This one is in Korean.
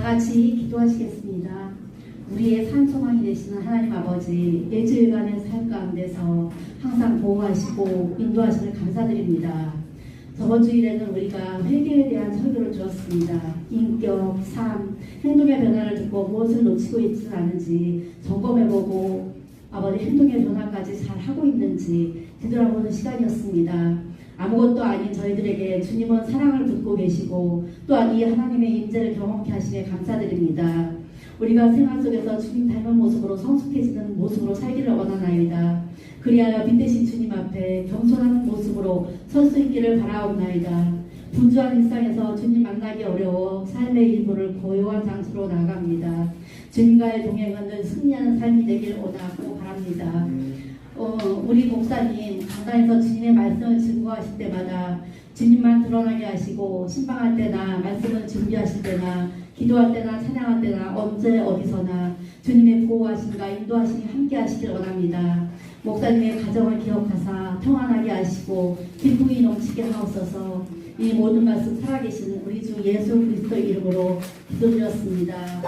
다 같이 기도하시겠습니다. 우리의 산소망이 되시는 하나님 아버지 예주일간의 삶 가운데서 항상 보호하시고 인도하시는 감사드립니다. 저번 주일에는 우리가 회개에 대한 설교를 주었습니다. 인격, 삶, 행동의 변화를 듣고 무엇을 놓치고 있지는 않은지 점검해보고 아버지 행동의 변화까지 잘 하고 있는지 되돌아보는 시간이었습니다. 아무것도 아닌 저희들에게 주님은 사랑을 붓고 계시고 또한 이 하나님의 임재를 경험케 하시에 감사드립니다. 우리가 생활 속에서 주님 닮은 모습으로 성숙해지는 모습으로 살기를 원하나이다. 그리하여 빛 대신 주님 앞에 겸손한 모습으로 설 수 있기를 바라옵나이다. 분주한 일상에서 주님 만나기 어려워 삶의 일부를 고요한 장소로 나갑니다. 주님과의 동행은 늘 승리하는 삶이 되길 원하고 바랍니다. 어, 우리 목사님 강단에서 주님의 말씀을 증거하실 때마다 주님만 드러나게 하시고 신방할 때나 말씀을 준비하실 때나 기도할 때나 찬양할 때나 언제 어디서나 주님의 보호하심과 인도하심이 함께 하시길 원합니다. 목사님의 가정을 기억하사 평안하게 하시고 기쁨이 넘치게 하옵소서 이 모든 말씀 살아계신 우리 주 예수 그리스도 이름으로 기도드렸습니다.